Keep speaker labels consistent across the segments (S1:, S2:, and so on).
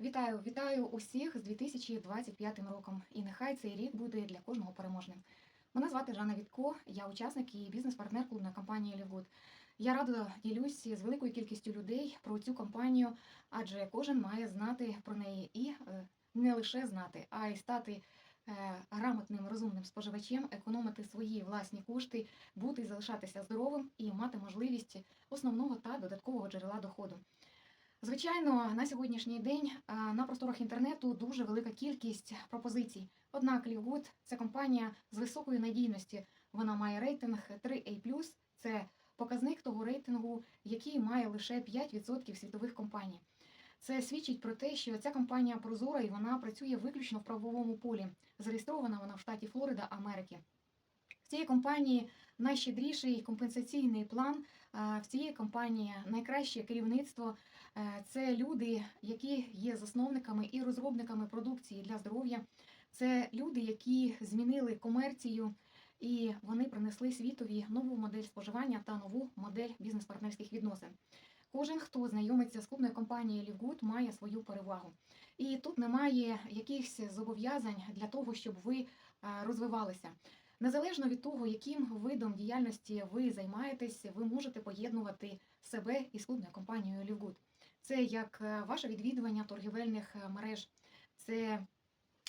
S1: Вітаю, вітаю усіх з 2025 роком. І нехай цей рік буде для кожного переможним. Мене звати Жанна Вітко, я учасник і бізнес-партнер клубної компанії Лівгуд. Я радо ділюсь з великою кількістю людей про цю компанію, адже кожен має знати про неї і е, не лише знати, а й стати е, грамотним, розумним споживачем, економити свої власні кошти, бути залишатися здоровим і мати можливість основного та додаткового джерела доходу. Звичайно, на сьогоднішній день на просторах інтернету дуже велика кількість пропозицій. Однак Лівгуд це компанія з високої надійності. Вона має рейтинг 3A+, це показник того рейтингу, який має лише 5% світових компаній. Це свідчить про те, що ця компанія прозора і вона працює виключно в правовому полі. Зареєстрована вона в штаті Флорида, Америки. В цієї компанії найщедріший компенсаційний план. В цієї компанії найкраще керівництво. Е, Це люди, які є засновниками і розробниками продукції для здоров'я. Це люди, які змінили комерцію і вони принесли світові нову модель споживання та нову модель бізнес-партнерських відносин. Кожен, хто знайомиться з клубною компанією Лівгуд, має свою перевагу. І тут немає якихось зобов'язань для того, щоб ви е, розвивалися. Незалежно від того, яким видом діяльності ви займаєтесь, ви можете поєднувати себе із клубною компанією Лівгуд. Це як е, ваше відвідування торгівельних е, мереж. Це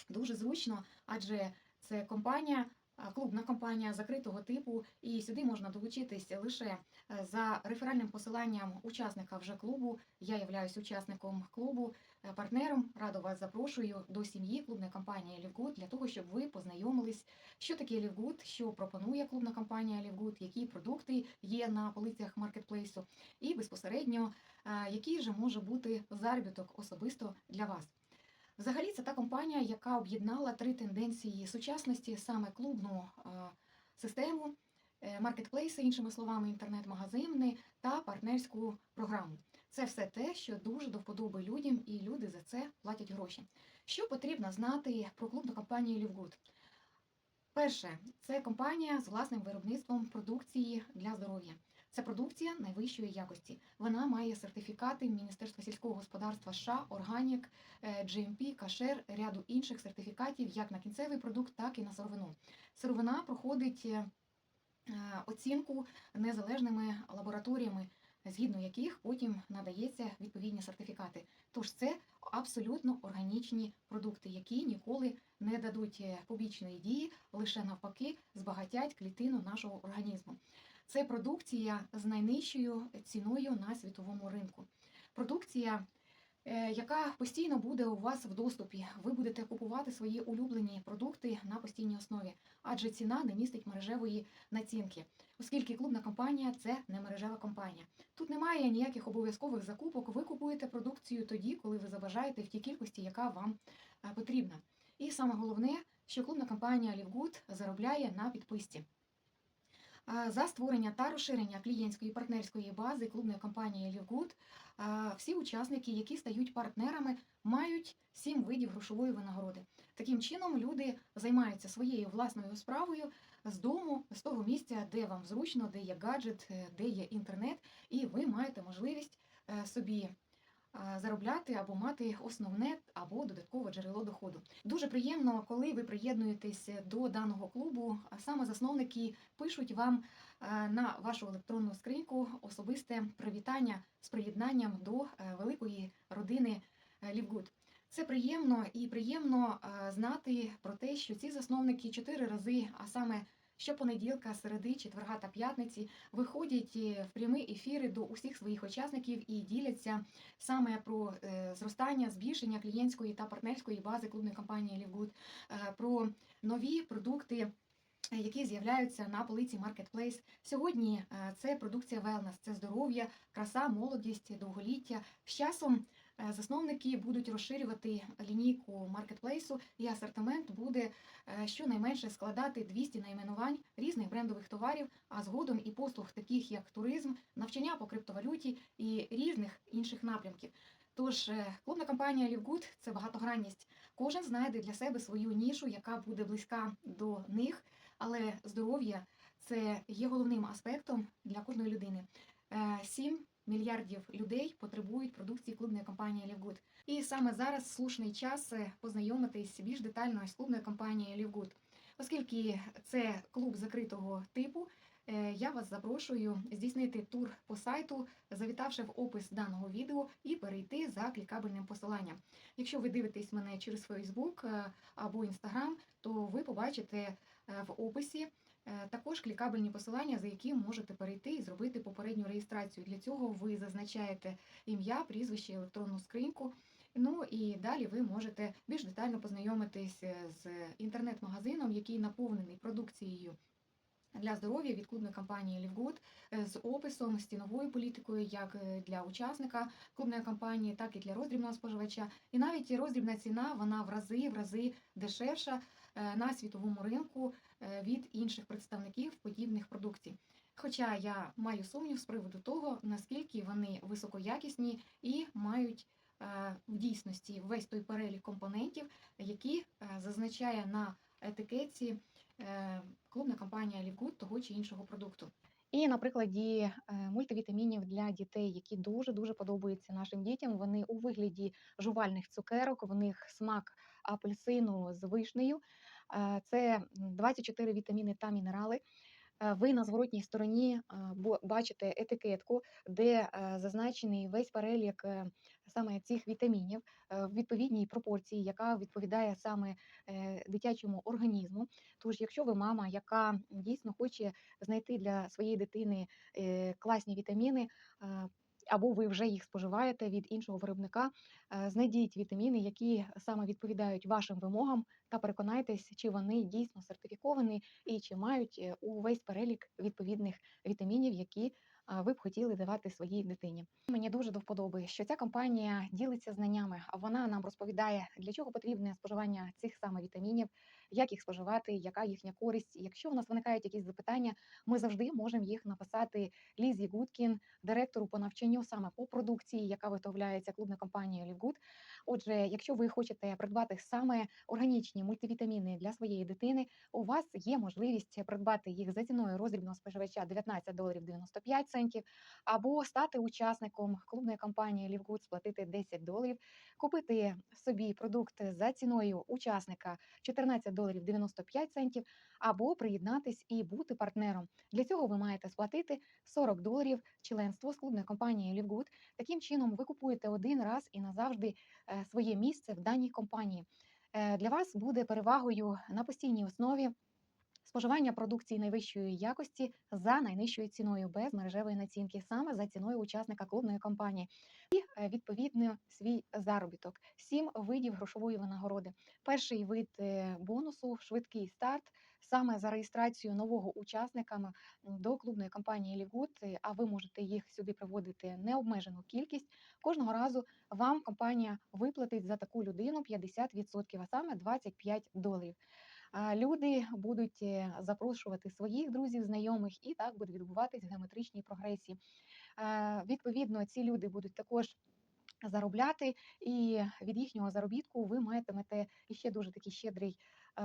S1: дуже зручно, адже це компанія, клубна компанія закритого типу, і сюди можна долучитись лише е, за реферальним посиланням учасника вже клубу. Я являюсь учасником клубу, е, партнером. Радо вас запрошую до сім'ї клубної компанії Лівгуд для того, щоб ви познайомились, що таке Лівгуд, що пропонує клубна компанія Лівгуд, які продукти є на полицях маркетплейсу, і безпосередньо е, який же може бути заробіток особисто для вас. Взагалі, це та компанія, яка об'єднала три тенденції сучасності, саме клубну систему, е, маркетплейси, іншими словами, інтернет-магазини та партнерську програму. Це все те, що дуже до вподоби людям, і люди за це платять гроші. Що потрібно знати про клубну компанію Лівгуд? Перше, це компанія з власним виробництвом продукції для здоров'я. Це продукція найвищої якості. Вона має сертифікати Міністерства сільського господарства США, Органік, е, GMP, Кашер, ряду інших сертифікатів як на кінцевий продукт, так і на сировину. Сировина проходить е, оцінку незалежними лабораторіями, згідно яких потім надається відповідні сертифікати. Тож це абсолютно органічні продукти, які ніколи не дадуть е, побічної дії, лише навпаки збагатять клітину нашого організму. Це продукція з найнижчою ціною на світовому ринку. Продукція, яка постійно буде у вас в доступі. Ви будете купувати свої улюблені продукти на постійній основі, адже ціна не містить мережевої націнки, оскільки клубна компанія це не мережева компанія. Тут немає ніяких обов'язкових закупок. Ви купуєте продукцію тоді, коли ви забажаєте в тій кількості, яка вам е, потрібна. І саме головне, що клубна компанія Лівгуд заробляє на підписці. За створення та розширення клієнтської партнерської бази клубної компанії Лівгуд всі учасники, які стають партнерами, мають сім видів грошової винагороди. Таким чином, люди займаються своєю власною справою з дому, з того місця, де вам зручно, де є гаджет, е, де є інтернет, і ви маєте можливість е, собі заробляти або мати основне або додаткове джерело доходу. Дуже приємно, коли ви приєднуєтесь до даного клубу. Саме засновники пишуть вам е, на вашу електронну скриньку особисте привітання з приєднанням до е, великої родини е, Лівгуд. Це приємно і приємно знати про те, що ці засновники чотири рази, а саме щопонеділка, середи, четверга та п'ятниці, виходять е, в прямі ефіри до усіх своїх учасників і діляться саме про е, зростання, збільшення клієнтської та партнерської бази клубної компанії Лівгуд, е, про нові продукти. Які з'являються на полиці Marketplace. Сьогодні це продукція wellness, це здоров'я, краса, молодість, довголіття. З часом засновники будуть розширювати лінійку маркетплейсу, і асортимент буде е, щонайменше складати 200 найменувань різних брендових товарів, а згодом і послуг, таких як туризм, навчання по криптовалюті і різних інших напрямків. Тож е, клубна компанія Лівгуд це багатогранність. Кожен знайде для себе свою нішу, яка буде близька до них, але здоров'я це є головним аспектом для кожної людини. Е, 7 мільярдів людей потребують продукції клубної компанії Лівгуд. І саме зараз слушний час е, познайомитись більш детально з клубною компанією LiveGood. Оскільки це клуб закритого типу, е, я вас запрошую здійснити тур по сайту, завітавши в опис даного відео і перейти за клікабельним посиланням. Якщо ви дивитесь мене через Facebook е, або Instagram, то ви побачите в описі також клікабельні посилання, за які можете перейти і зробити попередню реєстрацію. Для цього ви зазначаєте ім'я, прізвище, електронну скриньку. Ну і далі ви можете більш детально познайомитись е, з інтернет-магазином, який наповнений продукцією для здоров'я від клубної компанії LiveGood е, з описом, з ціновою політикою, як е, для учасника клубної компанії, так і для роздрібного споживача. І навіть роздрібна ціна вона в рази в рази дешевша е, на світовому ринку від інших представників подібних продукцій. Хоча я маю сумнів з приводу того, наскільки вони високоякісні і мають в дійсності весь той перелік компонентів, які зазначає на етикетці компанія Лікут того чи іншого продукту. І на прикладі е, мультивітамінів для дітей, які дуже дуже подобаються нашим дітям. Вони у вигляді жувальних цукерок, в них смак апельсину з вишнею. Е, Це 24 вітаміни та мінерали. Ви на зворотній стороні бачите етикетку, де зазначений весь перелік е, саме цих вітамінів е, в відповідній пропорції, яка відповідає саме е, дитячому організму. Тож, якщо ви мама, яка дійсно хоче знайти для своєї дитини класні вітаміни, або ви вже їх споживаєте від іншого виробника, е, знайдіть вітаміни, які саме відповідають вашим вимогам, та переконайтесь, чи вони дійсно сертифіковані і чи мають е, увесь перелік відповідних вітамінів, які ви б хотіли давати своїй дитині. Мені дуже до вподоби, що ця компанія ділиться знаннями, вона нам розповідає, для чого потрібне споживання цих саме вітамінів, як їх споживати, яка їхня користь. Якщо у нас виникають якісь запитання, ми завжди можемо їх написати Лізі Гудкін, директору по навчанню саме по продукції, яка виготовляється клубною компанією Лівгуд. Отже, якщо ви хочете придбати саме органічні мультивітаміни для своєї дитини, у вас є можливість придбати їх за ціною роздрібного споживача 19 доларів 95 центів, або стати учасником клубної компанії Лівгуд, сплатити 10 доларів, купити собі продукт за ціною учасника 14 доларів 95 центів, або приєднатись і бути партнером. Для цього ви маєте сплатити 40 доларів членство з клубної компанії Лівгуд. Таким чином, ви купуєте один раз і назавжди е, своє місце в даній компанії. Е, Для вас буде перевагою на постійній основі споживання продукції найвищої якості за найнижчою ціною без мережевої націнки, саме за ціною учасника клубної компанії, і е, відповідно свій заробіток. Сім видів грошової винагороди. Перший вид е, бонусу швидкий старт. Саме за реєстрацію нового учасника до клубної компанії Лігут, а ви можете їх сюди приводити необмежену кількість. Кожного разу вам компанія виплатить за таку людину 50%, а саме 25 доларів. Люди будуть е, запрошувати своїх друзів, знайомих, і так буде відбуватись геометричні прогресії. Відповідно, ці люди будуть також заробляти, і від їхнього заробітку ви матимете іще дуже такий щедрий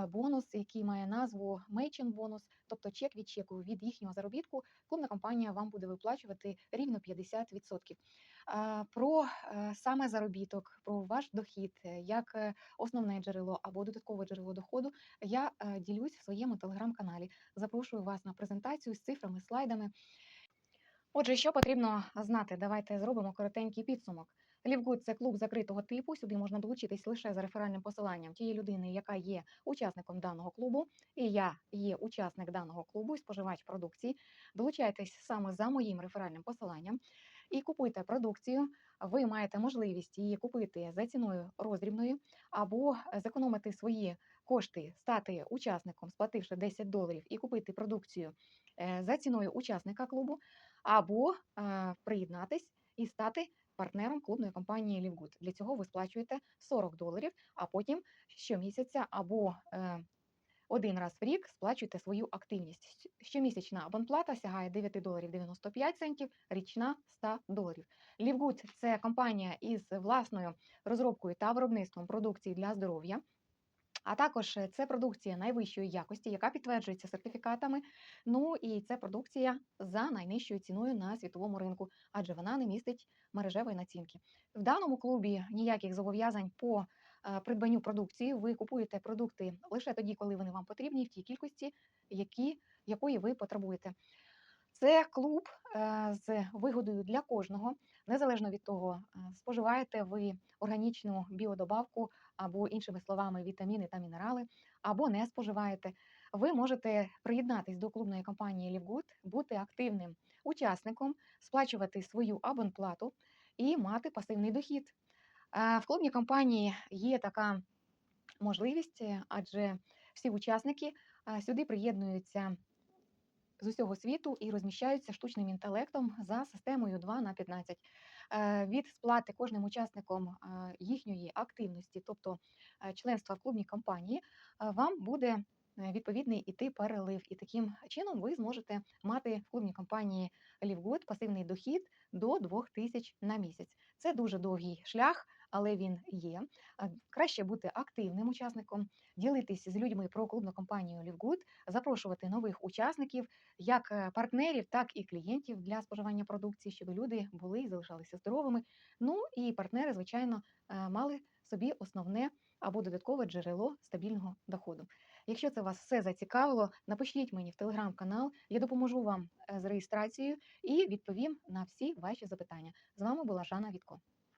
S1: бонус, який має назву Мейчин бонус, тобто чек від чеку від їхнього заробітку. Клубна компанія вам буде виплачувати рівно 50%. Про е, саме заробіток, про ваш дохід, е, як е, основне джерело або додаткове джерело доходу, я е, ділюсь в своєму телеграм-каналі. Запрошую вас на презентацію з цифрами, слайдами. Отже, що потрібно знати? Давайте зробимо коротенький підсумок. Лівгуд це клуб закритого типу. Сюди можна долучитись лише за реферальним посиланням тієї людини, яка є учасником даного клубу, і я є учасник даного клубу, і споживач продукції. Долучайтесь саме за моїм реферальним посиланням і купуйте продукцію. Ви маєте можливість її купити за ціною роздрібною, або зекономити свої кошти, стати учасником, сплативши 10 доларів, і купити продукцію е, за ціною учасника клубу, або е, приєднатись і стати партнером клубної компанії Лівгуд. Для цього ви сплачуєте 40 доларів, а потім щомісяця або е, один раз в рік сплачуєте свою активність. Щомісячна абонплата сягає 9 доларів 95 центів, річна 100 доларів. Лівгуд це компанія із власною розробкою та виробництвом продукції для здоров'я. А також е, це продукція найвищої якості, яка підтверджується сертифікатами. Ну і це продукція за найнижчою ціною на світовому ринку, адже вона не містить мережевої націнки. В даному клубі ніяких зобов'язань по е, придбанню продукції. Ви купуєте продукти лише тоді, коли вони вам потрібні, в тій кількості, які, якої ви потребуєте. Це клуб е, з вигодою для кожного, незалежно від того, е, споживаєте ви органічну біодобавку або, іншими словами, вітаміни та мінерали, або не споживаєте. Ви можете приєднатись до клубної компанії Лівгуд, бути активним учасником, сплачувати свою абонплату і мати пасивний дохід. Е, В клубній компанії є така можливість, е, адже всі учасники сюди приєднуються з усього світу і розміщаються штучним інтелектом за системою 2 на 15. Е, Від сплати кожним учасником е, їхньої активності, тобто е, членства в клубній компанії, вам буде відповідний іти перелив. І таким чином ви зможете мати в клубній компанії Лівгуд пасивний дохід до 2000 на місяць. Це дуже довгий шлях, але він є. Краще бути активним учасником, ділитись з людьми про клубну компанію Лівгуд, запрошувати нових учасників, як е, партнерів, так і клієнтів для споживання продукції, щоб люди були і залишалися здоровими. Ну і партнери, звичайно, е, мали собі основне або додаткове джерело стабільного доходу. Якщо це вас все зацікавило, напишіть мені в телеграм-канал, я допоможу вам е, з реєстрацією і відповім на всі ваші запитання. З вами була Жанна Вітко.